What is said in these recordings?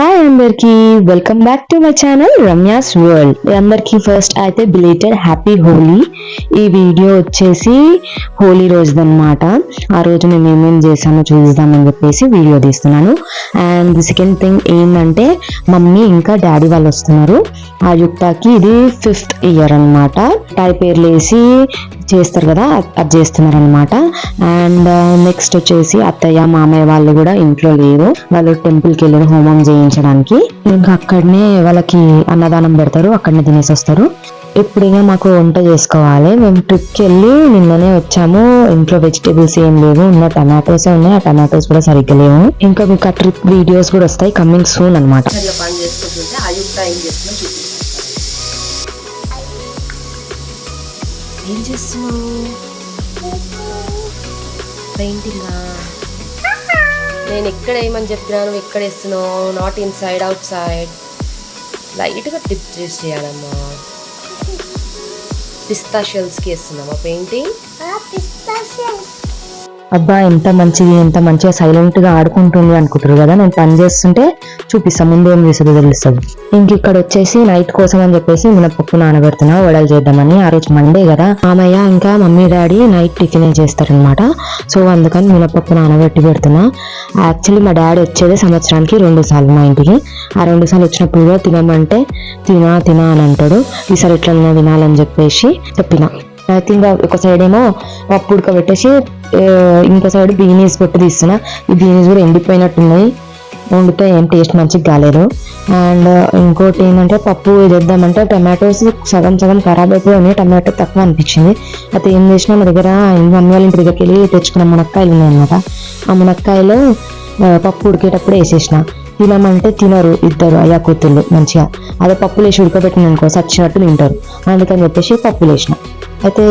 ¡Ah! Hi అందరికి. Welcome back to my channel Ramya's world అందరికి first అయితే belated happy Holi. ఈ వీడియో వచ్చేసి హోలీ రోజుదన్నమాట. ఆ రోజు మేము ఏమేమి చేసామో చూద్దామని చెప్పేసి వీడియో తీస్తున్నాను. అండ్ సెకండ్ థింగ్ ఏంటంటే మమ్మీ ఇంకా డాడీ వాళ్ళు వస్తున్నారు. ఆ యుక్తాకి ఇది ఫిఫ్త్ ఇయర్ అన్నమాట. టై పేర్లు వేసి చేస్తారు కదా అది చేస్తున్నారు అనమాట అండ్ నెక్స్ట్ uh, వచ్చేసి అత్తయ్య మామయ్య వాళ్ళు కూడా ఇంట్లో లేరు. వాళ్ళు టెంపుల్కి వెళ్ళారు హోమం తినడానికి. ఇంకా అక్కడనే వాళ్ళకి అన్నదానం పెడతారు అక్కడనే తినేసి వస్తారు. ఇప్పుడైనా మాకు వంట చేసుకోవాలి. మేము ట్రిప్కి వెళ్ళి నిన్ననే వచ్చాము. ఇంట్లో వెజిటేబుల్స్ ఏం లేవు. ఉన్న టమాటోస్ ఉన్నాయి. ఆ టమాటోస్ కూడా సరిగ్గా లేవు. ఇంకా మీకు ఆ ట్రిప్ వీడియోస్ కూడా వస్తాయి. కమింగ్ సూన్ అనమాట ఏం చేస్తున్నావు? పెయింటింగా? నేను ఎక్కడ వేయమని చెప్పినాను ఎక్కడ వేస్తున్నావు not inside outside లైట్గా టిప్ చేసి చేయాలమ్మా. పిస్తా షెల్స్కి వేస్తున్నామా పెయింటింగ్ అబ్బా ఎంత మంచిది ఎంత మంచిగా సైలెంట్గా ఆడుకుంటుంది అనుకుంటారు కదా నేను పని చేస్తుంటే చూపిస్తాను ముందు ఏం చేసేది తెలుస్తుంది. ఇంక ఇక్కడ వచ్చేసి నైట్ కోసం అని చెప్పేసి మినపప్పు నానబెడుతున్నా వడలు చేద్దామని. ఆ రోజు మండే కదా. మామయ్య ఇంకా మమ్మీ డాడీ నైట్ టిఫిన్ చేస్తారనమాట సో అందుకని మినపప్పు నానబెట్టి పెడుతున్నా. యాక్చువల్లీ మా డాడీ వచ్చేది సంవత్సరానికి రెండు సార్లు మా ఇంటికి. ఆ రెండు సార్లు వచ్చినప్పుడు కూడా తినమంటే తినా తినా అని అంటాడు. ఈసారి ఇట్లా వినాలని చెప్పేసి చెప్పిన. అయితే ఇంకా ఒక సైడ్ ఏమో పప్పు ఉడకబెట్టేసి ఇంకో సైడ్ బీనీస్ పెట్టి తీస్తున్నా. ఈ బీనీస్ కూడా ఎండిపోయినట్టున్నాయి. వండితే ఏం టేస్ట్ మంచిగా కాలేదు. అండ్ ఇంకోటి ఏంటంటే పప్పు వేద్దామంటే టమాటోస్ సగం సగం ఖరాబ్ అయిపోయి టమాటో తక్కువ అనిపించింది. అయితే ఏం చేసినా మా దగ్గర మమ్మీ వాళ్ళ ఇంటి దగ్గరికి వెళ్ళి తెచ్చుకున్న మునక్కాయలు ఉన్నాయన్నమాట. ఆ మునక్కాయలు పప్పు ఉడికేటప్పుడు వేసేసిన. తినమంటే తినరు ఇద్దరు అయ్యా కూతుళ్ళు మంచిగా. అదే పప్పులు వేసి ఉడకబెట్టిన అనుకో సచ్చినట్టు తింటారు. అందుకని చెప్పేసి పప్పులు వేసిన అయితే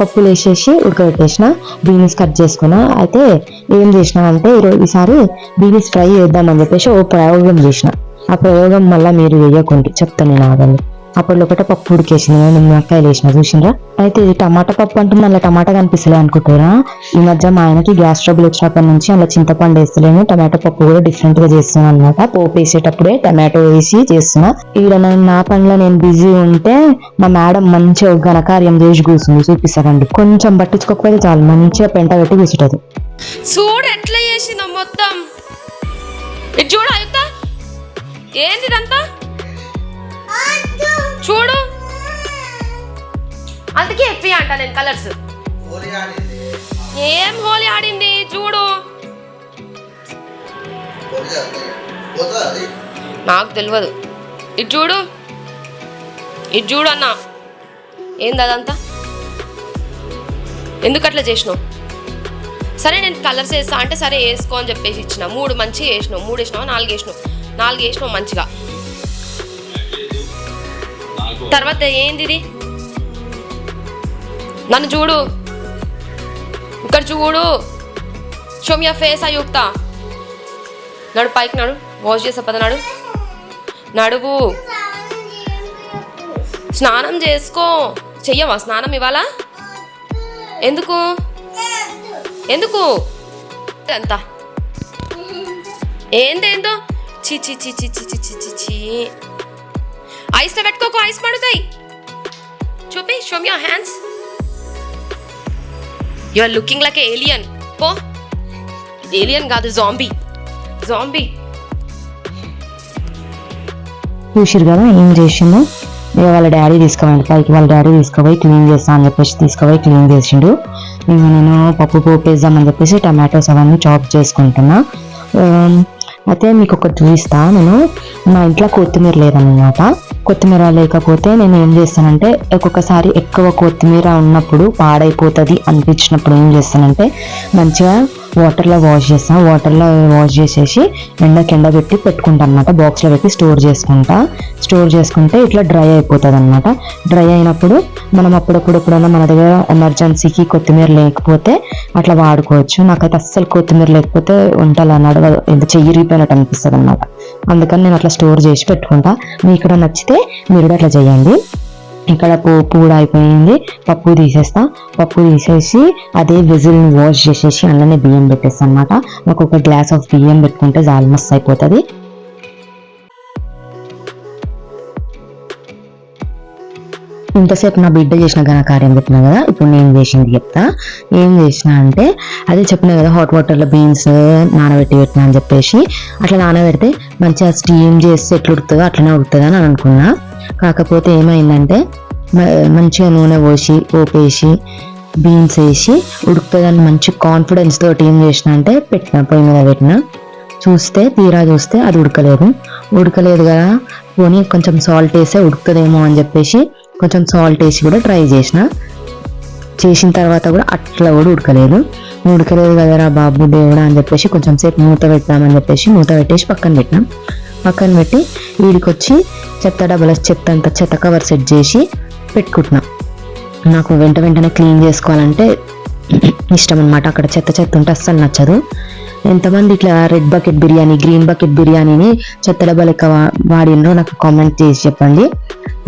పప్పులు వేసేసి ఉడకబెట్టేసిన బీన్స్ కట్ చేసుకున్నా అయితే ఏం చేసినామంటే అంటే ఈరోజు ఈసారి బీన్స్ ఫ్రై చేద్దామని చెప్పేసి ఓ ప్రయోగం చేసిన. ఆ ప్రయోగం మళ్ళీ మీరు వేయకండి చెప్తాను నేను ఆగండి. అప్పుడు ఒకటే పప్పు ఉడికేసింది. నేను నిమ్మకాయలు వేసిన చూసినరా? అయితే ఇది టమాటా పప్పు అంటే మళ్ళీ టమాటా కనిపిస్తలే అనుకుంటారా ఈ మధ్య మా ఆయనకి గ్యాస్ ట్రబుల్ వచ్చినప్పటి నుంచి అలా చింతపండు వేస్తలేను. టమాటో పప్పు కూడా డిఫరెంట్గా చేస్తున్నాను అనమాట పోపు వేసేటప్పుడే టమాటో వేసి చేస్తున్నా. ఈడ నేను నా పనిలో నేను బిజీ ఉంటే మా మేడం మంచిగా ఒక ఘనకార్యం చేసి కూర్చుంది చూపిస్తారండి కొంచెం పట్టించుకోకపోతే చాలు మంచిగా పెంట పెట్టి కూర్చుంటది. చూడు ఎట్లా చేసిందో మొత్తం. ఇది చూడు చూడు. అందుకే ఎప్పి అంట నేను కలర్స్. ఏం హోలీ ఆడింది? చూడు. నాకు తెలియదు ఇది చూడు. ఇది చూడు అన్న. ఏంది అదంతా? ఎందుకు అట్లా చేసినావు? సరే నేను కలర్స్ వేస్తా అంటే సరే వేసుకో అని చెప్పేసి ఇచ్చిన. మూడు మంచిగా వేసినావు. మూడు వేసినావు? నాలుగు వేసినావు. నాలుగు వేసినావు మంచిగా. తర్వాత ఏంది ఇది నన్ను చూడు. ఇక్కడ చూడు. షోమియా ఫేస్ అయుక్త నడు పైకి నాడు. వాష్ చేసా పద నడువు. స్నానం చేసుకో. చెయ్యవా? స్నానం ఇవ్వాలా? ఎందుకు? ఎందుకు? ఎంత? ఏందేందో చి చి చి చి చి చి చి చి చి ఐస్లో పెట్టుకోకు ఐస్ పడుతాయి చూపి show your hands you are looking like alien పో. ఏలియన్ కాదు జాంబీ జాంబీ చూసిరు కదా ఏం చేసిండు? ఇక వాళ్ళ డాడీ తీసుకోవాలి పైకి వాళ్ళ డాడీ తీసుకుపోయి క్లీన్ చేస్తా అని చెప్పేసి తీసుకుపోయి క్లీన్ చేసిండు. నేను పప్పు పోపేద్దామని చెప్పేసి టమాటోస్ అవన్నీ చాప్ చేసుకుంటున్నా. Um, అయితే మీకు ఒకటి చూపిస్తా నేను మా ఇంట్లో కొత్తిమీర లేదన్నమాట. కొత్తిమీర లేకపోతే నేను ఏం చేస్తానంటే ఒక్కొక్కసారి ఎక్కువ కొత్తిమీర ఉన్నప్పుడు పాడైపోతుంది అనిపించినప్పుడు ఏం చేస్తానంటే మంచిగా వాటర్లో వాష్ చేస్తాను వాటర్లో వాష్ చేసేసి ఎండ కింద పెట్టి పెట్టుకుంటాను అనమాట బాక్స్లో పెట్టి స్టోర్ చేసుకుంటా. స్టోర్ చేసుకుంటే ఇట్లా డ్రై అయిపోతుంది అనమాట డ్రై అయినప్పుడు మనం అప్పుడప్పుడు ఎప్పుడైనా మన దగ్గర ఎమర్జెన్సీకి కొత్తిమీర లేకపోతే అట్లా వాడుకోవచ్చు. నాకైతే అస్సలు కొత్తిమీర లేకపోతే వంటలు అన్నాడు ఎంత చెయ్యిరిపోయినట్టు అనిపిస్తుంది అనమాట అందుకని నేను అట్లా స్టోర్ చేసి పెట్టుకుంటా. మీకు కూడా నచ్చితే మీరు కూడా అట్లా చేయండి. ఇక్కడ పోపు కూడా అయిపోయింది. పప్పు తీసేస్తా. పప్పు తీసేసి అదే విజిల్ని వాష్ చేసేసి అందులోనే బియ్యం పెట్టేస్తాను అనమాట నాకు ఒక గ్లాస్ ఆఫ్ బియ్యం పెట్టుకుంటే చాలా మస్తు అయిపోతుంది. ఇంతసేపు నా బిడ్డ చేసిన ఘనకార్యం చెప్పినా కదా ఇప్పుడు నేను చేసింది చెప్తా. ఏం చేసిన అంటే అదే చెప్పిన కదా హాట్ వాటర్లో బీన్స్ నానబెట్టి పెట్టినా అని చెప్పేసి అట్లా నానబెడితే మంచిగా స్టీమ్ చేస్తే ఎట్లా ఉడుతుందో అట్లనే ఉడుతుందని అని అనుకున్నా. కాకపోతే ఏమైందంటే మంచిగా నూనె పోసి పోపేసి బీన్స్ వేసి ఉడుకుతుందని మంచి కాన్ఫిడెన్స్ తోటి ఏం చేసిన అంటే పెట్టిన పొయ్యి మీద పెట్టిన చూస్తే తీరా చూస్తే అది ఉడకలేదు. ఉడకలేదు కదా పోనీ కొంచెం సాల్ట్ వేస్తే ఉడుకుతుందేమో అని చెప్పేసి కొంచెం సాల్ట్ వేసి కూడా ట్రై చేసిన. చేసిన తర్వాత కూడా అట్లా కూడా ఉడకలేదు. ఉడకలేదు కదరా బాబు దేవుడా అని చెప్పేసి కొంచెం సేపు మూత పెట్టామని చెప్పేసి మూత పెట్టేసి పక్కన పెట్టినాం. పక్కన పెట్టి వీడికి వచ్చి చెత్త డబ్బుల చెత్త అంతా చెత్త కవర్ సెట్ చేసి పెట్టుకుంటున్నా. నాకు వెంట వెంటనే క్లీన్ చేసుకోవాలంటే ఇష్టం అనమాట అక్కడ చెత్త చెత్త ఉంటే అస్సలు నచ్చదు. ఎంతమంది ఇట్లా red bucket biryani green bucket బిర్యానీని చెత్త డబ్బా లెక్క వా- నాకు కామెంట్ చేసి చెప్పండి.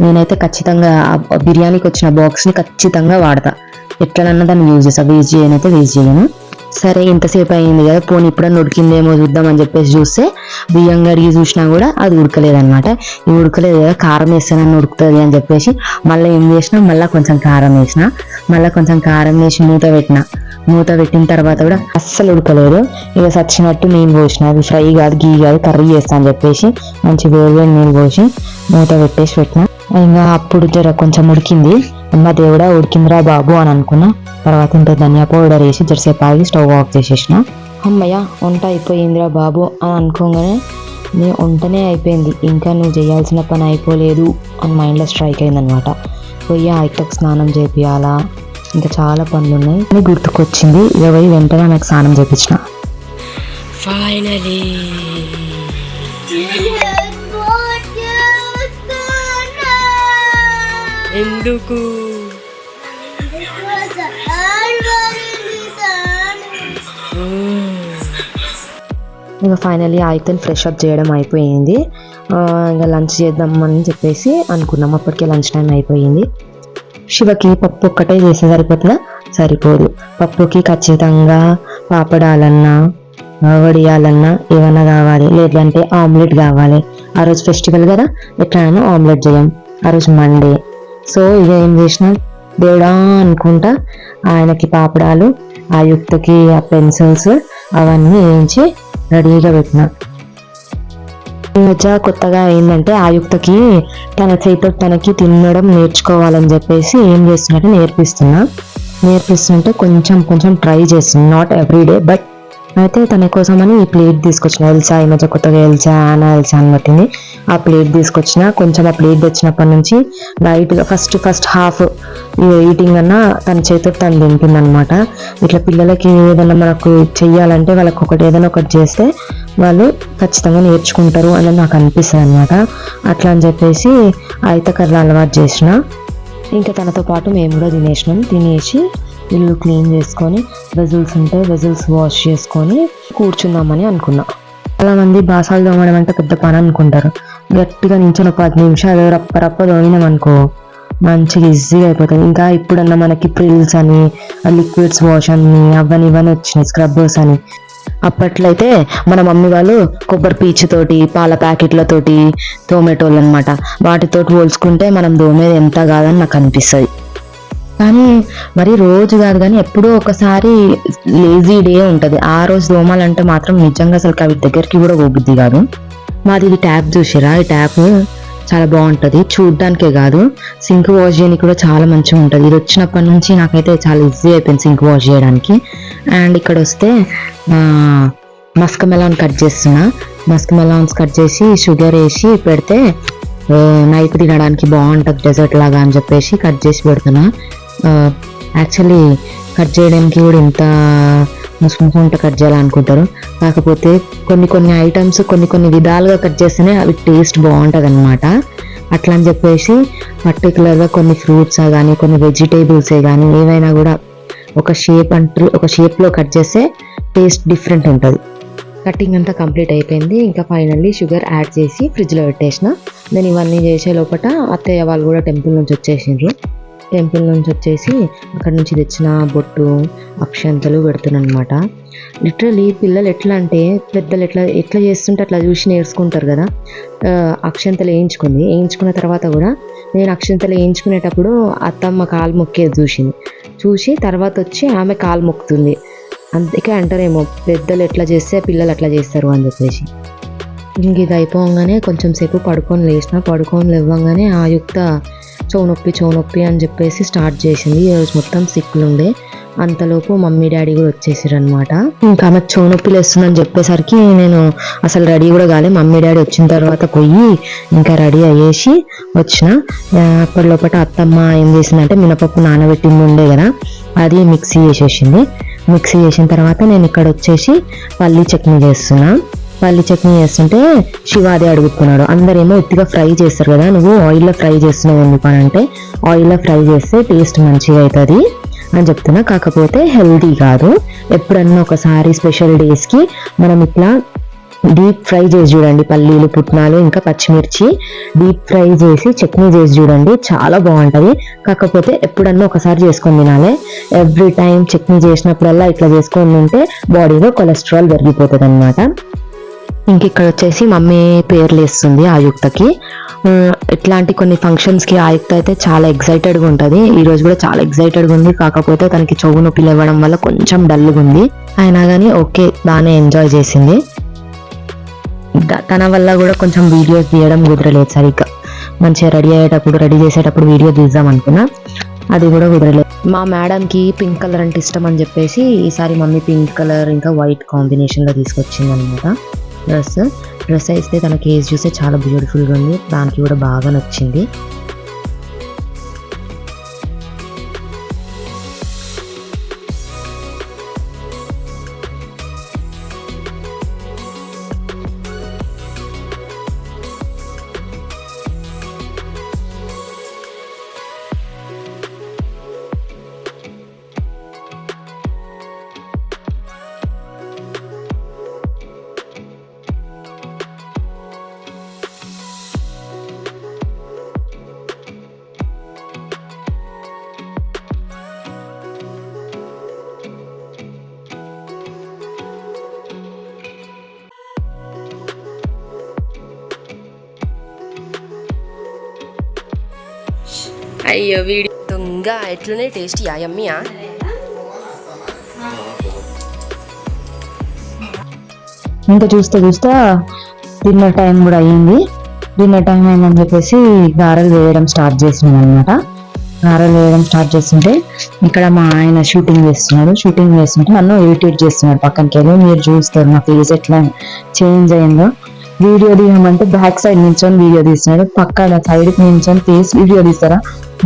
నేనైతే ఖచ్చితంగా ఆ బిర్యానీకి వచ్చిన బాక్స్ని ఖచ్చితంగా వాడతా. ఎట్లనన్నా దాన్ని యూజ్ చేస్తా. వేస్ట్ చేయనైతే వేస్ట్ చేయను. సరే ఇంతసేపు అయింది కదా పోనీ ఇప్పుడన్నా ఉడికిందేమో చూద్దామని చెప్పేసి చూస్తే బియ్యం కడిగి చూసినా కూడా అది ఉడకలేదన్నమాట. ఇది ఉడకలేదు కదా కారం వేస్తానని ఉడుకుతుంది అని చెప్పేసి మళ్ళీ ఏం చేసినా మళ్ళీ కొంచెం కారం వేసిన మళ్ళీ కొంచెం కారం వేసి మూత పెట్టిన. మూత పెట్టిన తర్వాత కూడా అస్సలు ఉడకలేదు. ఇక సచ్చినట్టు నేను పోసిన అది ఫ్రై కాదు గీ కాదు కర్రీ చేస్తా అని చెప్పేసి మంచి వేరు వేరు నీళ్ళు పోసి మూత పెట్టేసి పెట్టిన. ఇంకా అప్పుడు జర కొంచెం ఉడికింది. అమ్మ దేవుడా ఉడికిందిరా బాబు అని అనుకున్నా. తర్వాత ఇంత ధనియా పౌడర్ వేసి జరసేపు ఆగి స్టవ్ ఆఫ్ చేసేసిన. అమ్మయ్య వంట అయిపోయిందిరా బాబు అని అనుకోగానే నీ వంటనే అయిపోయింది. ఇంకా నువ్వు చేయాల్సిన పని అయిపోలేదు అని మైండ్లో స్ట్రైక్ అయిందనమాట. పోయి ఐటక్ స్నానం చేపియాలా ఇంకా చాలా పనులు ఉన్నాయి అని గుర్తుకొచ్చింది. ఇక పోయి వెంటనే నాకు స్నానం చేపించిన ఫైనలీ ఎందుకు? ఇంకా ఫైనలీ ఆయితల్ ఫ్రెష్ అప్ చేయడం అయిపోయింది. ఇంకా లంచ్ చేద్దామని చెప్పేసి అనుకున్నాం. అప్పటికే లంచ్ టైం అయిపోయింది. శివకి పప్పు ఒక్కటే చేస్తే సరిపోతున్నా సరిపోదు. పప్పుకి ఖచ్చితంగా పాపడాలన్నా వడియాలన్నా ఏమన్నా కావాలి. లేదంటే ఆమ్లెట్ కావాలి. ఆ రోజు ఫెస్టివల్ కదా? ఎట్లా ఆమ్లెట్ చేయం. ఆ రోజు మండే. సో ఇక ఏం చేసినా దేవుడా అనుకుంటా. ఆయనకి పాపడాలు ఆ యుక్తకి ఆ పెన్సిల్స్ అవన్నీ వేయించి రెడీగా పెట్టిన. మధ్య కొత్తగా ఏంటంటే ఆయుక్తకి తన చేతితో తనకి తినడం నేర్చుకోవాలని చెప్పేసి ఏం చేస్తున్నట్టు నేర్పిస్తున్నా. నేర్పిస్తుంటే కొంచెం కొంచెం ట్రై చేస్తుంది నాట్ ఎవ్రీడే బట్ అయితే తన కోసమని ఈ ప్లేట్ తీసుకొచ్చిన ఎల్సా ఈ మధ్య కొత్తగా ఎల్సా ఆనా ఎల్సా అని పట్టింది. ఆ ప్లేట్ తీసుకొచ్చిన కొంచెం ఆ ప్లేట్ తెచ్చినప్పటి నుంచి లైట్గా ఫస్ట్ ఫస్ట్ హాఫ్ ఈటింగ్ అన్నా తన చేతితో తను తింటుంది అనమాట ఇట్లా పిల్లలకి ఏదైనా మనకు చెయ్యాలంటే వాళ్ళకి ఒకటి ఏదైనా ఒకటి చేస్తే వాళ్ళు ఖచ్చితంగా నేర్చుకుంటారు అని నాకు అనిపిస్తుంది అనమాట అట్లా అని చెప్పేసి అయితే కర్ర అలవాటు చేసిన. ఇంకా తనతో పాటు మేము కూడా తినేసినాం. తినేసి ఇల్లు క్లీన్ చేసుకొని వెజల్స్ ఉంటే వెజల్స్ వాష్ చేసుకొని కూర్చుందామని అనుకున్నా. చాలా మంది బాసాలు తోమడం అంటే పెద్ద పని అనుకుంటారు. గట్టిగా నించొని ఒక పది నిమిషాలు రప్ప రప్ప తోమినాం అనుకో మంచిగా ఈజీగా అయిపోతుంది. ఇంకా ఇప్పుడన్నా మనకి ప్రిల్స్ అని లిక్విడ్స్ వాష్ అని అవన్నీ ఇవన్నీ వచ్చినాయి స్క్రబ్బర్స్ అని. అప్పట్లో అయితే మన మమ్మీ వాళ్ళు కొబ్బరి పీచుతోటి పాల ప్యాకెట్లతోటి తోమేటోళ్ళు అనమాట వాటితోటి పోల్చుకుంటే మనం దోమేది ఎంత కాదని నాకు అనిపిస్తుంది. కానీ మరి రోజు కాదు కానీ ఎప్పుడో ఒకసారి లేజీ డే ఉంటుంది. ఆ రోజు దోమాలంటే మాత్రం నిజంగా అసలు అవి దగ్గరికి కూడా పోబుద్ది కాదు. మాది ఇది ట్యాప్ చూసిరా? ఈ ట్యాప్ చాలా బాగుంటుంది. చూడ్డానికే కాదు. సింక్ వాష్ చేయడానికి కూడా చాలా మంచిగా ఉంటుంది. ఇది వచ్చినప్పటి నుంచి నాకైతే చాలా ఈజీ అయిపోయింది సింక్ వాష్ చేయడానికి. అండ్ ఇక్కడ వస్తే మస్క్ మెలాన్ కట్ చేస్తున్నా. మస్క్ మెలాన్స్ కట్ చేసి షుగర్ వేసి పెడితే నైట్ తినడానికి బాగుంటుంది. డెజర్ట్ లాగా అని చెప్పేసి కట్ చేసి పెడుతున్నా. యాక్చువల్లీ కట్ చేయడానికి కూడా ఇంత ముసుముకుంట కట్ చేయాలనుకుంటారు కాకపోతే కొన్ని కొన్ని ఐటమ్స్ కొన్ని కొన్ని విధాలుగా కట్ చేస్తేనే అవి టేస్ట్ బాగుంటుంది అనమాట అట్లా అని చెప్పేసి పర్టికులర్గా కొన్ని ఫ్రూట్స్ కానీ కొన్ని వెజిటేబుల్సే కానీ ఏవైనా కూడా ఒక షేప్ అంటూ ఒక షేప్లో కట్ చేస్తే టేస్ట్ డిఫరెంట్ ఉంటుంది. కటింగ్ అంతా కంప్లీట్ అయిపోయింది. ఇంకా ఫైనల్లీ షుగర్ యాడ్ చేసి ఫ్రిడ్జ్లో పెట్టేసిన. నేను ఇవన్నీ చేసే లోపల అత్తయ్య వాళ్ళు కూడా టెంపుల్ నుంచి వచ్చేసిండ్రు. టెంపుల్ నుంచి వచ్చేసి అక్కడ నుంచి తెచ్చిన బొట్టు అక్షంతలు పెడుతున్నమాట. లిటరలీ పిల్లలు ఎట్లా అంటే పెద్దలు ఎట్లా ఎట్లా చేస్తుంటే అట్లా చూసి నేర్చుకుంటారు కదా. అక్షంతలు వేయించుకుంది. వేయించుకున్న తర్వాత కూడా నేను అక్షంతలు వేయించుకునేటప్పుడు అత్తమ్మ కాలు మొక్కేది చూసింది. చూసి తర్వాత వచ్చి ఆమె కాలు మొక్కుతుంది. అందుకే అంటారేమో పెద్దలు ఎట్లా చేస్తే పిల్లలు అట్లా చేస్తారు అని చెప్పేసి. ఇంక ఇది అయిపోగానే కొంచెం సేపు పడుకొని లేచిన పడుకొని లేవగానే ఆ యుక్త చెవు నొప్పి నొప్పి అని చెప్పేసి స్టార్ట్ చేసింది. ఈ రోజు మొత్తం సిక్కులు ఉండే అంతలోపు మమ్మీ డాడీ కూడా వచ్చేసారు అనమాట ఇంకా ఆమె చెవు లేస్తుందని చెప్పేసరికి నేను అసలు రెడీ కూడా కాలే. మమ్మీ డాడీ వచ్చిన తర్వాత పోయి ఇంకా రెడీ అయ్యేసి వచ్చిన. ఆ, అప్పటి లోపల అత్తమ్మ ఏం చేసిందంటే మినపప్పు నానబెట్టింది ఉండే కదా అది మిక్సీ చేసేసింది. మిక్సీ చేసిన తర్వాత నేను ఇక్కడ వచ్చేసి పల్లీ చట్నీ చేస్తున్నా. పల్లి చట్నీ చేస్తుంటే శివాది అడుగుతున్నాడు. అందరేమో ఉత్తిగా ఫ్రై చేస్తారు కదా నువ్వు ఆయిల్లో ఫ్రై చేస్తున్నావు ఎందుకు అని అంటే ఆయిల్లో ఫ్రై చేస్తే టేస్ట్ మంచిగా అవుతుంది అని చెప్తున్నా. కాకపోతే హెల్దీ కాదు. ఎప్పుడన్నా ఒకసారి స్పెషల్ డేస్కి మనం ఇట్లా డీప్ ఫ్రై చేసి చూడండి. పల్లీలు పుట్నాలు ఇంకా పచ్చిమిర్చి డీప్ ఫ్రై చేసి చట్నీ చేసి చూడండి. చాలా బాగుంటుంది. కాకపోతే ఎప్పుడన్నా ఒకసారి చేసుకొని తినాలి. ఎవ్రీ టైం చట్నీ చేసినప్పుడల్లా ఇట్లా చేసుకొని తింటే బాడీలో కొలెస్ట్రాల్ పెరిగిపోతుంది అనమాట ఇంక ఇక్కడ వచ్చేసి మమ్మీ పేర్లు వేస్తుంది ఆయుక్తకి. ఇట్లాంటి కొన్ని ఫంక్షన్స్కి ఆయుక్త అయితే చాలా ఎక్సైటెడ్గా ఉంటుంది. ఈరోజు కూడా చాలా ఎక్సైటెడ్గా ఉంది. కాకపోతే తనకి చెవు నొప్పిలు ఇవ్వడం వల్ల కొంచెం డల్గా ఉంది. అయినా కానీ ఓకే బాగానే ఎంజాయ్ చేసింది. తన వల్ల కూడా కొంచెం వీడియోస్ తీయడం కుదరలేదు సరిగ్గా. మంచిగా రెడీ అయ్యేటప్పుడు రెడీ చేసేటప్పుడు వీడియో తీద్దాం అనుకున్నా. అది కూడా కుదరలేదు. మా మేడంకి పింక్ కలర్ అంటే ఇష్టం అని చెప్పేసి ఈసారి మమ్మీ పింక్ కలర్ ఇంకా వైట్ కాంబినేషన్లో తీసుకొచ్చింది అనమాట డ్రెస్ డ్రెస్ అయితే తన కేజ్ చూస్తే చాలా బ్యూటిఫుల్గా ఉంది. దానికి కూడా బాగా నచ్చింది. అయ్యో వీడి దొంగ ఎట్లున్నాయి టేస్ట్ యా యమ్మీయా ఇంకా చూస్తే చూస్తే డిన్నర్ టైం కూడా అయ్యింది. డిన్నర్ టైం అయిందని చెప్పేసి గారెలు వేయడం స్టార్ట్ చేసినాం అనమాట గారెలు వేయడం స్టార్ట్ చేస్తుంటే ఇక్కడ మా ఆయన షూటింగ్ చేస్తున్నాడు. షూటింగ్ చేస్తుంటే నన్ను ఇరిటేట్ చేస్తున్నాడు పక్కనకి వెళ్ళి మీరు చూస్తారు నా ఫేస్ ఎట్లా చేంజ్ అయిందో. వీడియో తీయమంటే బ్యాక్ సైడ్ నుంచొని వీడియో తీస్తున్నాడు. పక్కన సైడ్ నుంచొని తీసి వీడియో తీస్తారా?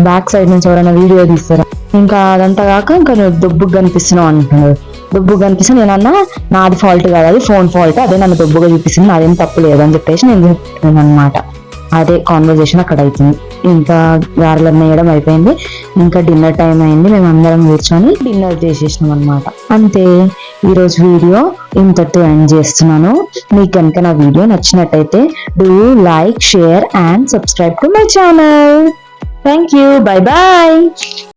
బ్యాక్ సైడ్ నుంచి ఎవరైనా వీడియో తీస్తారా? ఇంకా అదంతా కాక ఇంకా నువ్వు దుబ్బుగా కనిపిస్తున్నావు అంటున్నాడు. దుబ్బుగా కనిపిస్తే నేనన్నా నాది ఫాల్ట్ కాదు అది ఫోన్ ఫాల్ట్ అదే నన్ను దుబ్బుగా చూపిస్తుంది నాదేం తప్పు లేదు అని చెప్పేసి నేను చెప్తున్నాను అనమాట అదే కాన్వర్జేషన్ అక్కడ అవుతుంది ఇంకా గారెలు వేయడం అయిపోయింది. ఇంకా డిన్నర్ టైం అయింది. మేము అందరం కూర్చొని డిన్నర్ చేసేసినాం అనమాట అంతే ఈరోజు వీడియో ఇంతటితో ఎండ్ చేస్తున్నాను. మీకు కనుక నా వీడియో నచ్చినట్టయితే do like share and subscribe to my channel. Thank you bye bye